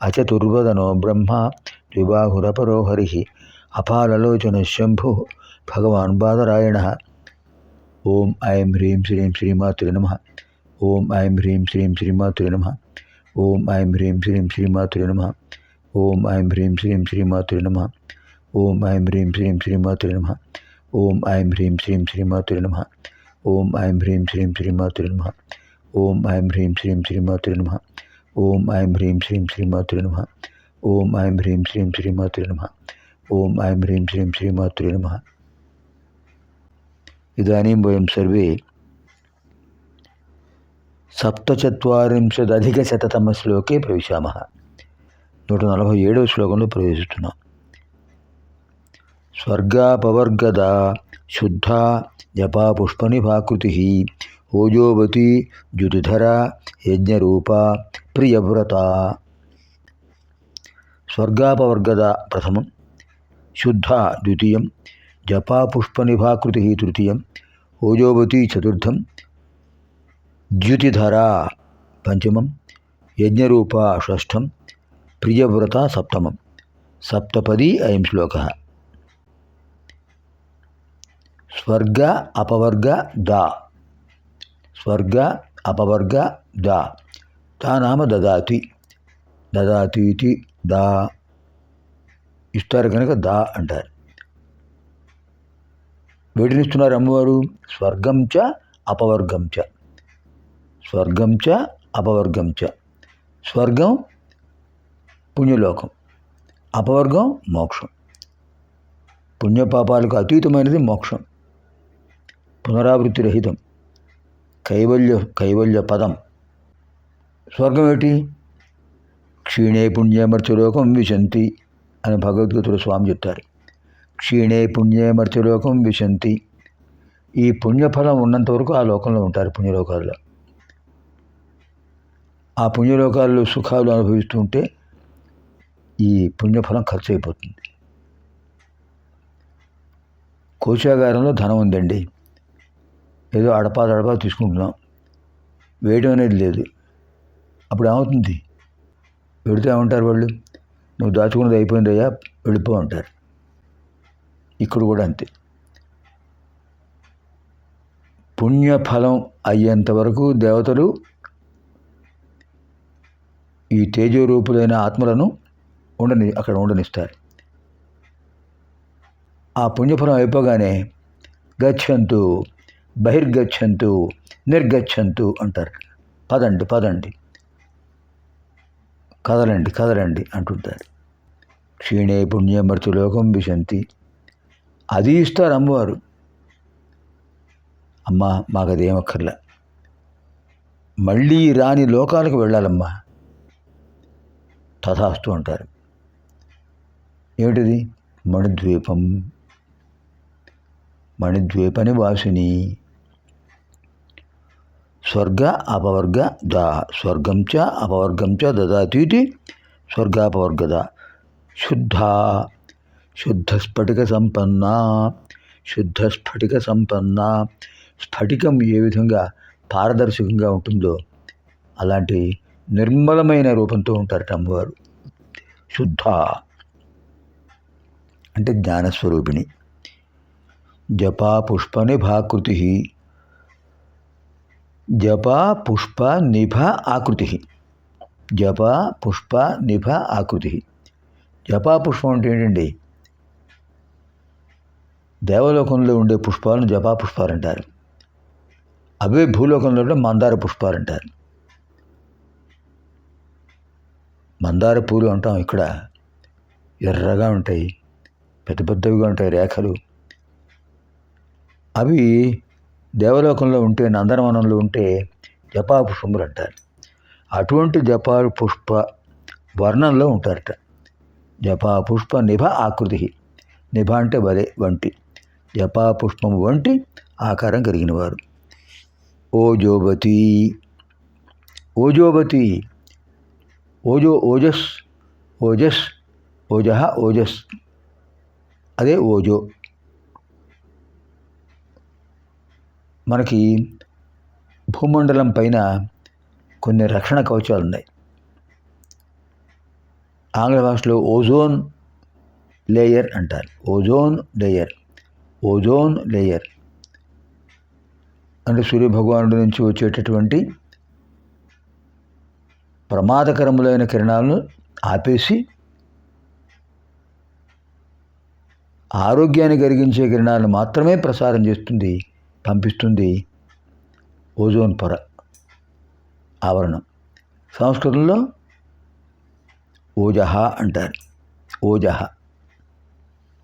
అచతుర్వదనో బ్రహ్మ ద్విబాహురపరో హరి అపాలలోచన శంభు భగవాన్ బాదరాయణ ఓం ఐం హ్రీం శ్రీం శ్రీమాతృ నమ ఓం ఐం హ్రీం శ్రీం శ్రీమాతృ నమ ఓం ఐం హ్రీం శ్రీం శ్రీమాతృ నమ ఓం ఐం హ్రీం శ్రీం శ్రీమాతృ నమ ఓం ఐం హ్రీం శ్రీం శ్రీమాతృ నమ ఓం ఐం హ్రీం శ్రీం శ్రీమాతృ నమ ఓం ఐం హ్రీం శ్రీం శ్రీమాతృ నమ ఓం ఐం హ్రీం శ్రీం శ్రీమాతృ నమ ओम ऐं ह्रीं श्रीं श्रीमात्रे नमः। ओम ऐं ह्रीं श्रीं श्रीमात्रे नमः। ओम ऐं ह्रीं श्रीं श्रीमात्रे नमः। इदानीं वयं सर्वे सप्तचत्वारिंशदधिकशततमश्लोके प्रविशामः। नूट नलभै एडव श्लोकंलो प्रवेशिस्तुन्नां स्वर्गापवर्गदा, शुद्धा जपा पुष्पनिभाकृतिः ఓజోవతి జుతిధర ಯಜ್ಞರೂಪ ಪ್ರಿಯವ್ರತ ಸ್ವರ್ಗಾಪವರ್ಗದ ಪ್ರಥಮಂ ಶುದ್ಧ ದ್ವಿತೀಯಂ ಜಪಾಪುಷ್ಪನಿಭಾಕೃತಿ ತೃತೀಯಂ ಓಜೋವತಿ ಚತುರ್ಥಂ ದ್ಯುತಿಧರ ಪಂಚಮಂ యజ్ఞరూప షష్ఠం ప్రియవ్రత సప్తమం సప్తపది అయం శ్లోక స్వర్గ అపవర్గ దా స్వర్గ అపవర్గ ద. తా నామ దదాతి. దదాతి ఇతి దా. ఇస్తారు కనుక దా అంటారు. వేటినిస్తున్నారు అమ్మవారు. స్వర్గం చ అపవర్గం చ స్వర్గం చ అపవర్గం చ స్వర్గం పుణ్యలోకం. అపవర్గం మోక్షం. పుణ్యపాపాలకు అతీతమైనది మోక్షం. పునరావృత్తి రహితం. కైవల్య కైవల్య పదం. స్వర్గం ఏమిటి? క్షీణే పుణ్యే విశంతి అని భగవద్గీతలో స్వామి చెప్తారు. క్షీణే పుణ్యే విశంతి. ఈ పుణ్యఫలం ఉన్నంత వరకు ఆ లోకంలో ఉంటారు పుణ్యలోకాల్లో. ఆ పుణ్యలోకాల్లో సుఖాలు అనుభవిస్తూ ఉంటే ఈ పుణ్యఫలం ఖర్చు అయిపోతుంది. కోశాగారంలో ధనం ఉందండి. ఏదో అడపా దడపా తీసుకుంటున్నాం. వేయడం అనేది లేదు. అప్పుడు ఏమవుతుంది? వెడితే ఏమంటారు వాళ్ళు? నువ్వు దాచుకున్నది అయిపోయిందయ్యా వెళ్ళిపో అంటారు. ఇక్కడ కూడా అంతే. పుణ్యఫలం అయ్యేంత వరకు దేవతలు ఈ తేజరూపులైన ఆత్మలను ఉండని అక్కడ ఉండనిస్తారు. ఆ పుణ్యఫలం అయిపోగానే గచ్చంతు బహిర్గచ్చంతు నిర్గచ్చంతు అంటారు. పదండి పదండి. కదలండి కదలండి అంటుంటారు. క్షీణే పుణ్యమర్తు లోకం విశంతి. అది ఇస్తారు అమ్మవారు. అమ్మ మాకు అదేమక్కర్లా మళ్ళీ రాని లోకాలకు వెళ్ళాలమ్మా. తథాస్తు అంటారు. ఏమిటిది? మణిద్వీపం. మణిద్వీపని వాసిని స్వర్గ అపవర్గ దా. స్వర్గం చ అపవర్గం చ దదాతీతి స్వర్గాపవర్గద శుద్ధ. శుద్ధస్ఫటిక సంపన్న. శుద్ధస్ఫటిక సంపన్న. స్ఫటికం ఏ విధంగా పారదర్శకంగా ఉంటుందో అలాంటి నిర్మలమైన రూపంతో ఉంటారట అమ్మవారు. శుద్ధ. అంటే జ్ఞానస్వరూపిణి. జపా పుష్ప జప పుష్ప నిభ ఆకృతి. జప పుష్ప నిభ ఆకృతి. జపా పుష్పం అంటే ఏంటండి? దేవలోకంలో ఉండే పుష్పాలను జపా పుష్పాలు అంటారు. అవే భూలోకంలో ఉండే మందార పుష్పాలు అంటారు. మందార పూలు అంటాం ఇక్కడ. ఎర్రగా ఉంటాయి పెద్ద పెద్దవిగా ఉంటాయి రేఖలు. అవి దేవలోకంలో ఉంటే నందనవనంలో ఉంటే జపా పుష్పములు అంటారు అటువంటి జపా పుష్ప వర్ణంలో ఉంటారట. జపా పుష్ప నిభ ఆకృతి. నిభ అంటే వలె వంటి. జపా పుష్పము వంటి ఆకారం కలిగిన వారు. ఓజోబతి ఓజోబతి ఓజో ఓజస్. ఓజస్. ఓజహ ఓజస్. అదే ఓజో. మనకి భూమండలం పైన కొన్ని రక్షణ కవచాలు ఉన్నాయి. ఆంగ్ల భాషలో ఓజోన్ లేయర్ అంటారు. Ozone layer ozone layer. అంటే సూర్యభగవానుడి నుంచి వచ్చేటటువంటి ప్రమాదకరములైన కిరణాలను ఆపేసి ఆరోగ్యాన్ని కలిగించే కిరణాలను మాత్రమే ప్రసారం చేస్తుంది పంపిస్తుంది ఓజోన్ పొర ఆవరణం. సంస్కృతంలో ఓజహ అంటారు. ఓజహ.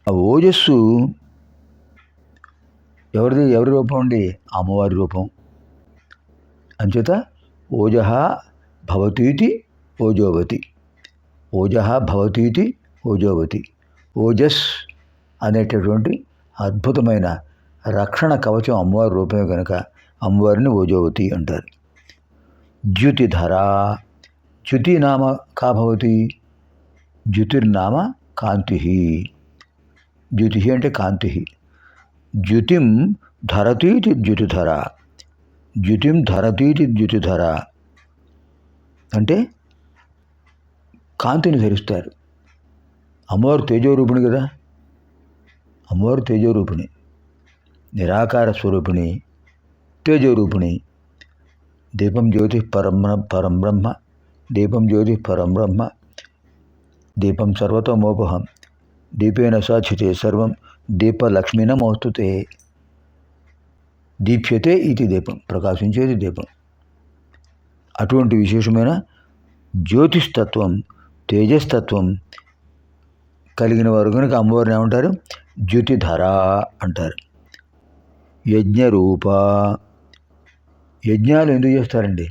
ఆ ఓజస్సు ఎవరిది? ఎవరి రూపం అండి? అమ్మవారి రూపం. అంచేత ఓజహ భవతీతి ఓజోవతి. ఓజహ భవతీతి ఓజోవతి. ఓజస్ అనేటటువంటి అద్భుతమైన రక్షణ కవచం అమ్మవారి రూపమే కనుక అమ్మవారిని ఓజోవతి అంటారు. ద్యుతిధర చ్యుతి నామ కాభవతి ద్యుతిర్నామ జ్యుతిర్నామ కాంతి. ద్యుతి అంటే కాంతి. జ్యుతిం ధరతీతి ద్యుతిధర జ్యుతిం ధరతీతి ద్యుతిధర అంటే కాంతిని ధరిస్తారు. అమ్మవారు తేజోరూపిణి కదా. అమ్మవారు తేజోరూపిణి. నిరాకార స్వరూపిణి తేజరూపిణి దీపం జ్యోతి పరం పరం బ్రహ్మ దీపం జ్యోతి పరం బ్రహ్మ దీపం సర్వతోమోపహం దీపేన సాక్షితే సర్వం దీపలక్ష్మిన మోస్తుతే దీప్యతే ఇది దీపం ప్రకాశించేది దీపం. అటువంటి విశేషమైన జ్యోతిస్తత్వం తేజస్తత్వం కలిగిన వారు కనుక అమ్మవారిని ఏమంటారు? జ్యోతిధర అంటారు. యజ్ఞరూప. యజ్ఞాలు ఎందుకు చేస్తారండి?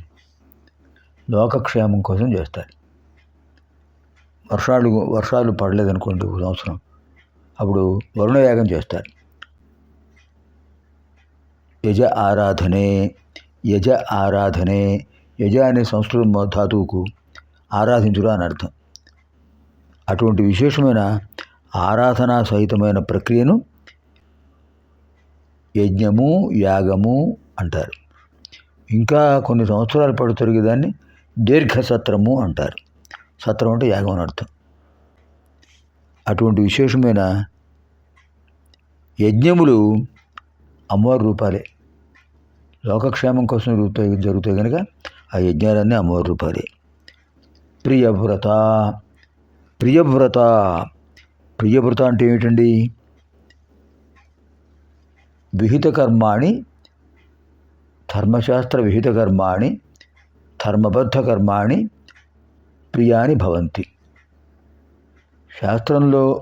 లోకక్షేమం కోసం చేస్తారు. వర్షాలు వర్షాలు పడలేదనుకోండి ఒక సంవత్సరం. అప్పుడు వరుణయాగం చేస్తారు. యజ ఆరాధనే యజ ఆరాధనే యజ అనే సంస్కృత ధాతువుకు ఆరాధించురా అని అర్థం. అటువంటి విశేషమైన ఆరాధనా సహితమైన ప్రక్రియను యజ్ఞము యాగము అంటారు. ఇంకా కొన్ని సంవత్సరాల పాటు తిరిగేదాన్ని దీర్ఘసత్రము అంటారు. సత్రం అంటే యాగం అని అర్థం. అటువంటి విశేషమైన యజ్ఞములు అమ్మవారి రూపాలే. లోకక్షేమం కోసం జరుగుతాయి జరుగుతాయి కనుక ఆ యజ్ఞాలన్నీ అమ్మవారి రూపాలే. ప్రియవ్రత ప్రియవ్రత. ప్రియవ్రత అంటే ఏమిటండి? విహితకర్మాణి ధర్మశాస్త్ర విహితకర్మాణి ధర్మబద్ధ కర్మాణి ప్రియాని భవంతి. శాస్త్రంలో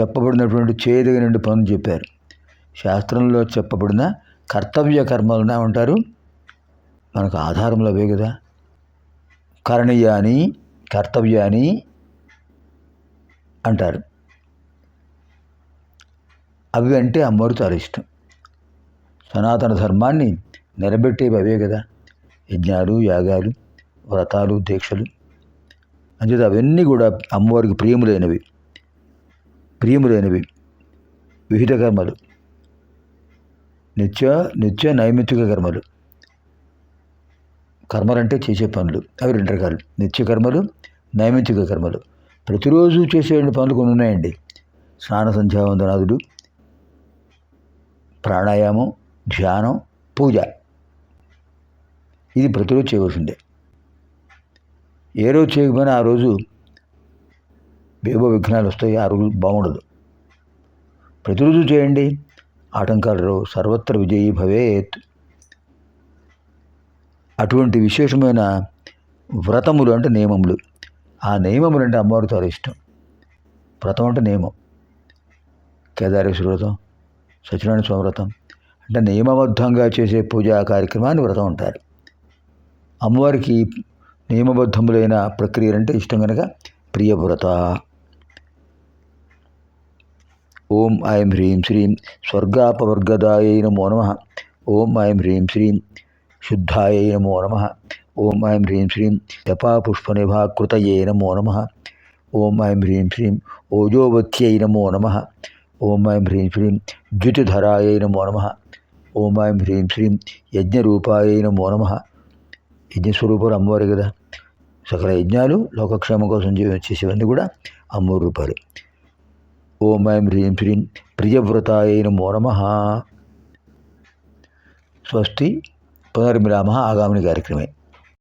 చెప్పబడినటువంటి చేయదగిన పనులు చెప్పారు. శాస్త్రంలో చెప్పబడిన కర్తవ్య కర్మలను ఉంటారు మనకు ఆధారంలో అవే కదా. కరణీయాని కర్తవ్యాని అంటారు. అవి అంటే అమ్మవారు చాలా ఇష్టం సనాతన ధర్మాన్ని నిలబెట్టేవి అవే కదా. యజ్ఞాలు యాగాలు వ్రతాలు దీక్షలు. అంచేత అవన్నీ కూడా అమ్మవారికి ప్రియములైనవి. ప్రియములైనవి. విహిత కర్మలు. నిత్య నిత్య నైమిత్తిక కర్మలు. కర్మలంటే చేసే పనులు. అవి రెండు రకాలు. నిత్య కర్మలు నైమిత్తిక కర్మలు. ప్రతిరోజు చేసే పనులు కొన్ని ఉన్నాయండి. స్నాన సంధ్యావందనాదులు ప్రాణాయామం ధ్యానం పూజ. ఇది ప్రతిరోజు చేయవలసిందే. ఏ రోజు చేయకపోయినా ఆ రోజు ఏవో విఘ్నాలు వస్తాయి ఆ రోజు బాగుండదు. ప్రతిరోజు చేయండి. ఆటంకాలు రావు సర్వత్ర విజయీ భవేత్. అటువంటి విశేషమైన వ్రతములు అంటే నియమములు. ఆ నియమములు అంటే అమ్మవారితో చాలా ఇష్టం. వ్రతం అంటే నియమం. కేదారేశ్వర వ్రతం సత్యనారాయణ స్వామి వ్రతం. అంటే నియమబద్ధంగా చేసే పూజా కార్యక్రమాన్ని వ్రతం ఉంటారు అమ్మవారికి నియమబద్ధములైన ప్రక్రియలంటే ఇష్టం కనుక ప్రియవ్రత. ఓం ఐం హ్రీం శ్రీం స్వర్గాపవర్గదాయ నమో నమ. ఓం ఐం హ్రీం శ్రీం శుద్ధాయ నమో నమ. ఓం ఐం హ్రీం శ్రీం జపాపుష్పనిభాకృతయే నమో నమ. ఓం ఐం హ్రీం శ్రీం ఓజోవత్యై నమో నమ. ఓం ఐం హ్రీం శ్రీం ద్యుతిధరాయై నమో నమ. ఓం ఐం హ్రీం శ్రీం యజ్ఞరూపాయై నమో నమ. యజ్ఞస్వరూపాలు అమ్మవారు కదా. సకల యజ్ఞాలు లోకక్షేమం కోసం చేసేవన్నీ కూడా అమ్మవారి రూపాలు. ఓం ఐం హ్రీం శ్రీం ప్రియవ్రతాయ నమో నమ. స్వస్తి పునర్మిలామ ఆగామిని కార్యక్రమే.